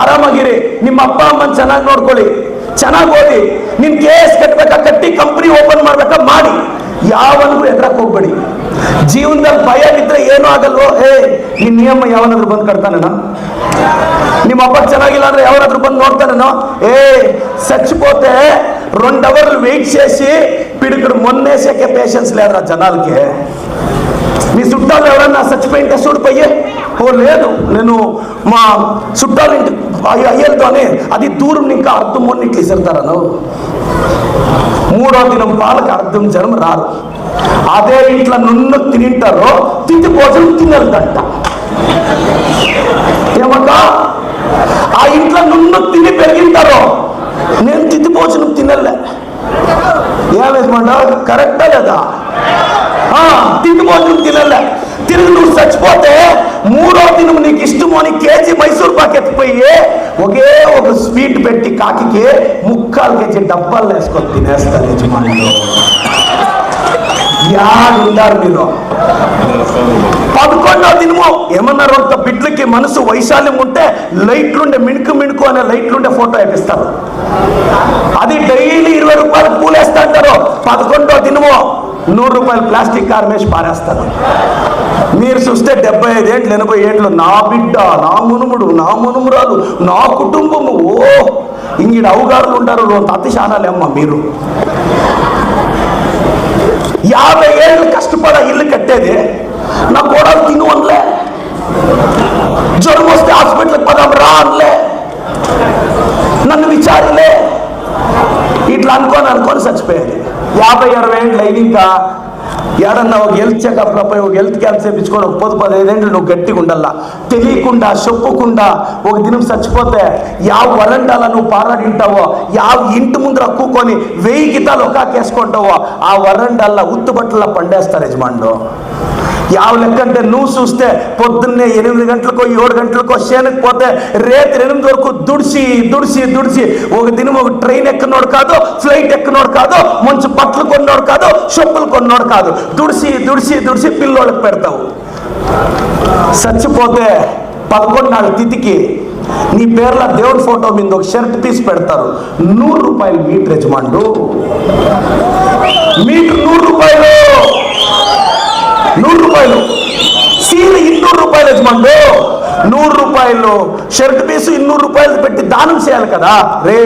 ಆರಾಮಾಗಿರಿ. ನಿಮ್ಮ ಅಪ್ಪ, ಅಮ್ಮನ ಚೆನ್ನಾಗಿ ನೋಡ್ಕೊಳ್ಳಿ. ಚೆನ್ನಾಗಿ ಓದಿ. ನಿನ್ ಕೆ ಎಸ್ ಕಟ್ಬೇಕಾ, ಕಟ್ಟಿ ಕಂಪ್ನಿ ಓಪನ್ ಮಾಡ್ಬೇಕಾ ಮಾಡಿ. ಯಾವನಿಗೂ ಎದ್ರಕ್ ಹೋಗ್ಬೇಡಿ. ಜೀವನದಲ್ಲಿ ಭಯ ಬಿದ್ರೆ ಏನೂ ಆಗಲ್ವೋ? ಏ ನಿನ್ನ ನಿಯಮ ಯಾವನಾದ್ರೂ ಬಂದ್ ಕಟ್ತಾನೇನೋ? ನಿಮ್ಮ ಅಪ್ಪ ಚೆನ್ನಾಗಿಲ್ಲ ಅಂದ್ರೆ ಯಾವನಾದ್ರೂ ಬಂದು ನೋಡ್ತಾನೇನೋ? ಏ, ಸಚ್ಚಿಪೋತೆ ಸೇಸಿ అవర్లు ಮೊನ್ನೆ చేసి ಪೇಷನ್ಸ್ ಲೇ ಅದ್ರ ಜನಾಲ್ಕೆ ನೀ మీ ಸಚ್ ఎవరన్నా ಸುಡ್ చూడిపోయే ఓ లేదు. నేను మా చుట్టాలింటి అయ్యలతోనే అది దూరం ఇంకా అర్థం మొన్నిట్లు ఇసరుతారను మూడో దినం పాలకు అర్థం జనం రారు. అదే ఇంట్లో నున్ను తినింటారో తిండి భోజనం తినరుదంట. ఏమంటా ఆ ఇంట్లో నున్ను తిని పెరిగింటారో నేను తిండి భోజనం తినలే. ఏమేమంట కరెక్టా లేదా? ఆ, తిండి భోజనం తినలే. తిరిగి నువ్వు చచ్చిపోతే మూడో దినం నీకు ఇష్టము అని కేజీ మైసూర్ పాకెట్ పోయి ఒకే ఒక స్వీట్ పెట్టి కాకికి ముక్కాలు కేజీ డబ్బాలు వేసుకొని తినేస్తారు యజమానులు. యాడుండారు మీరు పదకొండో దినము ఏమన్నారు అంత బిడ్లకి మనసు వైశాల్యం ఉంటే లైట్లుండే మిణుకు మిణుకు అనే లైట్లుండే ఫోటో వేపిస్తారు. అది డైలీ ఇరవై రూపాయలు పూలేస్తా అంటారు. పదకొండో దినము నూరు రూపాయలు ప్లాస్టిక్ కార్ వేసి పారేస్తారు. మీరు చూస్తే డెబ్బై ఐదేంట్లు ఎనభై ఏంట్లు నా బిడ్డ నా మునుముడు నా మునుమురాలు నా కుటుంబము. ఓ ఇంగిడ అవుగారులు ఉంటారు అతి శానాలేమ్మ మీరు. యాభై ఏళ్ళు కష్టపడ ఇల్లు కట్టేది నా కోడలు తిను అనలే జ్వరం వస్తే హాస్పిటల్కి పదాం రా అనలే నన్ను విచారలే. ఇట్లా అనుకోని అనుకొని చచ్చిపోయేది. యాభై అరవై ఏళ్ళు అయిన ఇంకా. ఏడన్నా ఒక హెల్త్ చెకప్లో పోయి ఒక హెల్త్ క్యాంప్ చేయించుకొని ఒక పది పదిహేను నువ్వు గట్టిగా ఉండాలా? తెలియకుండా చెప్పుకుండా ఒక దినం చచ్చిపోతే యావ వరండాల నువ్వు పారాడింటావో యావ ఇంటి ముందర కూకొని వెయ్యి గితాలు ఒకాకేసుకుంటావో ఆ వరండాల్లో ఉత్తుబట్టల పండేస్తారు యజమానులు. యావ లెక్క అంటే నువ్వు చూస్తే పొద్దున్నే ఎనిమిది గంటలకో ఏడు గంటలకో చేనుకు పోతే రేత్రి ఎనిమిది వరకు దుడిసి దుడిసి దుడిసి ఒక దినం ఒక ట్రైన్ ఎక్కినోడు కాదు ఫ్లైట్ ఎక్కినోడు కాదు మంచి బట్టలు కొన్నోడు కాదు చెప్పులు కొన్నోడు కాదు. దుడిసి దుడిసి దుడిసి పిల్లోళ్ళకి పెడతావు. చచ్చిపోతే పదకొండు నాలుగు తిథికి నీ పేర్ల దేవుడి ఫోటో మీద ఒక షర్ట్ తీసి పెడతారు. నూరు రూపాయలు మీటర్ యజమానుడు. మీటర్ నూరు రూపాయలు నూరు రూపాయలు సీల ఇన్నూరు రూపాయలు యజమానుడు నూరు రూపాయలు షర్ట్ పీసు ఇన్నూరు రూపాయలు పెట్టి దానం చేయాలి కదా రే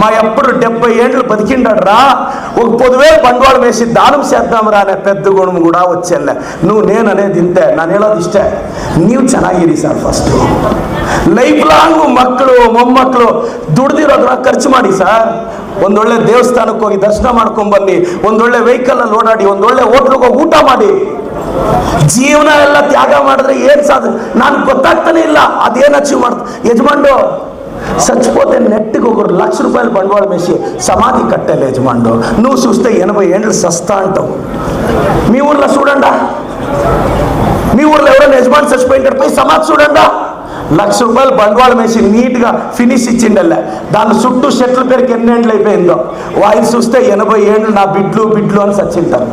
మా ఎప్పుడు డెబ్బై ఏండ్లు బతికిండాడు రా ఒక పదివేలు బండవాళం వేసి దానం చేద్దాం రా అనే పెద్ద గుణం కూడా వచ్చేళ్ళ నువ్వు నేను అనేది ఇంతే ನಾನು ಹೇಳೋದು ಇಷ್ಟೇ ನೀವು ಚೆನ್ನಾಗಿರಿ ಸರ್ ಫಸ್ಟ್ ಲೈಫ್ ಲಾಂಗ್ ಮಕ್ಕಳು ಮೊಮ್ಮಕ್ಕಳು ದುಡ್ದಿರೋದನ್ನ ಖರ್ಚು ಮಾಡಿ ಸರ್ ಒಂದೊಳ್ಳೆ ದೇವಸ್ಥಾನಕ್ಕೆ ಹೋಗಿ ದರ್ಶನ ಮಾಡ್ಕೊಂಡ್ ಬನ್ನಿ ಒಂದೊಳ್ಳೆ ವೆಹಿಕಲ್ ಅಲ್ಲಿ ಓಡಾಡಿ ಒಂದೊಳ್ಳೆ ಹೋಟ್ಲಿಗೆ ಹೋಗಿ ಊಟ ಮಾಡಿ ಜೀವನ ಎಲ್ಲ ತ್ಯಾಗ ಮಾಡಿದ್ರೆ ಏನ್ ಸಾಧ ನಾನು ಗೊತ್ತಾಗ್ತಾನೆ ಇಲ್ಲ ಅದೇನ್ అచీవ్ ಮಾಡ್ತ యజమానుడు చచ్చిపోతే నెట్టికి ఒక లక్ష రూపాయలు బండవాళ వేసి సమాధి కట్టాలి యజమానుడు నువ్వు చూస్తే ఎనభై ఏళ్ళు సస్తా అంటావు మీ ఊర్లో చూడండా మీ ఊర్లో ఎవరైనా యజమాని చచ్చిపోయింటాడు పోయి సమాధి చూడండా లక్ష రూపాయలు బండవాళం వేసి నీట్గా ఫినిష్ ఇచ్చిండల్లే దాని చుట్టూ షెట్ల పేరుకి ఎన్ని ఏండ్లు అయిపోయిందో వాయిస్ చూస్తే ఎనభై ఏళ్ళు నా ಬಿಡ್ಲು ಬಿಡ್ಲು ಅಂತ ಸಚ್ಚಿಂತಾರೆ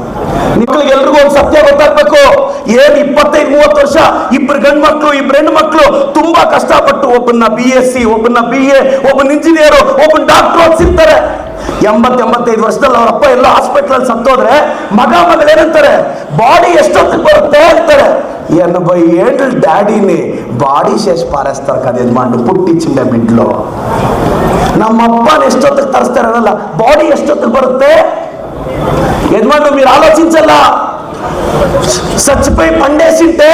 ನಿಮ್ಗಳಿಗೆ ಎಲ್ರಿಗೂ ಒಂದು ಸತ್ಯ ಗೊತ್ತಾಗ್ಬೇಕು ಏನ್ ಇಪ್ಪತ್ತೈದು ಮೂವತ್ತು ವರ್ಷ ಇಬ್ರು ಗಂಡು ಮಕ್ಕಳು ಇಬ್ರು ಹೆಣ್ಣು ಮಕ್ಕಳು ತುಂಬಾ ಕಷ್ಟಪಟ್ಟು ಒಬ್ಬನ ಬಿ ಎಸ್ ಸಿ ಒಬ್ಬನ ಬಿ ಎ ಒಬ್ಬನ ಇಂಜಿನಿಯರ್ ಒಬ್ಬನ ಡಾಕ್ಟರ್ ಓದಿಸಿರ್ತಾರೆ ಎಂಬತ್ ಎಂಬತ್ತೈದು ವರ್ಷದಲ್ಲಿ ಅವ್ರ ಅಪ್ಪ ಎಲ್ಲ ಹಾಸ್ಪಿಟಲ್ ಸತ್ತೋದ್ರೆ ಮಗ ಮಗಳು ಏನಂತಾರೆ ಬಾಡಿ ಎಷ್ಟೊತ್ತಿಗೆ ಬರುತ್ತೆ ಅಂತಾರೆ ఎనభై ఏళ్ళు డాడీని బాడీ చేసి పారేస్తారు కదా యజమానుడు పుట్టించిండే బిడ్లో ನಮ್ಮ ಅಪ್ಪನ ಎಷ್ಟೊತ್ತಿಗೆ ತರಿಸ್ತಾರಲ್ಲ ಬಾಡಿ ಎಷ್ಟೊತ್ತಿಗೆ ಬರುತ್ತೆ యజమానుడు మీరు ఆలోచించల్లా చచ్చిపోయి పండేసింటే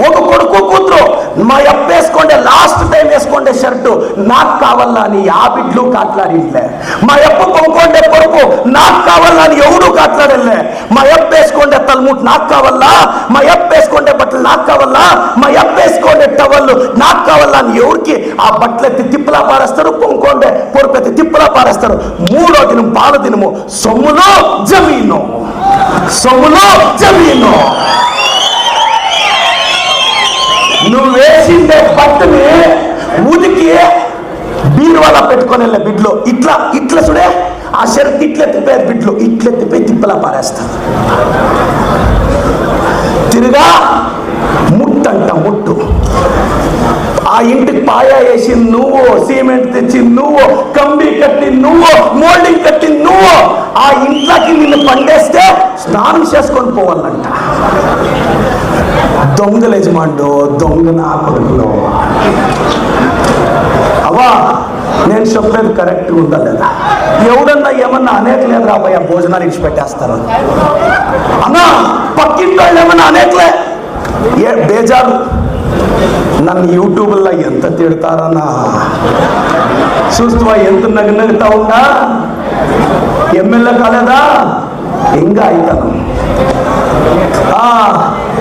ఒక కొడుకు కూతురు మా అప్ప వేసుకోండే లాస్ట్ టైం వేసుకోండే షర్టు నాకు కావాలా అని ఆ బిడ్లు కాట్లాడిలే మా అప్ప కొనుక్కోండే కొడుకు నాకు కావాలా అని ఎవడు కాట్లాడలే మా అప్ప వేసుకోండే నాకు కావాలా? మా అప్ప వేసుకుంటే బట్టలు నాకు కావాలా? మా అప్ప వేసుకోండే టవళ్ళు నాకు కావాలా అని ఎవరికి? ఆ బట్టలు ఎత్తి తిప్పలా పారేస్తారు కొనుక్కోండే పొరుపు ఎత్తి తిప్పలా పారేస్తారు. మూడో దినం పాల దినము సొమ్ములో జమీను. సొమ్ములో జమీను. నువ్వు వేసిండే బట్టని ఉదికి బీరువాలా పెట్టుకొని వెళ్ళే బిడ్లో ఇట్లా ఇట్లా చూడే? ఆ షర్ట్ ఇట్లా తిప్పారు బిడ్లు ఇట్లా తిప్పి తిప్పలా పారేస్తారు. తిరుగా ముట్టంట ముట్టు. ఆ ఇంటికి పాయా వేసి నువ్వు సిమెంట్ తెచ్చి నువ్వు కంబి కట్టి నువ్వు మోల్డింగ్ కట్టి నువ్వు ఆ ఇంట్లోకి నిన్ను పండేస్తే స్నానం చేసుకొని పోవాలంట. దొంగల యజమానుడు దొంగ నా కొడుకులో. అవా నేను చెప్పేది కరెక్ట్ ఉందా లేదా? ఎవడన్నా ఏమన్నా అనేకలే రాబోయే భోజనాలు ఇచ్చి పెట్టేస్తారు అన్నా పక్కింటి వాళ్ళు ఏమన్నా అనేకలే? ఏ బేజారు. నన్ను యూట్యూబ్లో ఎంత తిడతారన్నా? చూస్తువా ఎంత నగనగుతా ఉందా ఎమ్మెల్యే కాలేదా? ఇంకా అవుతాను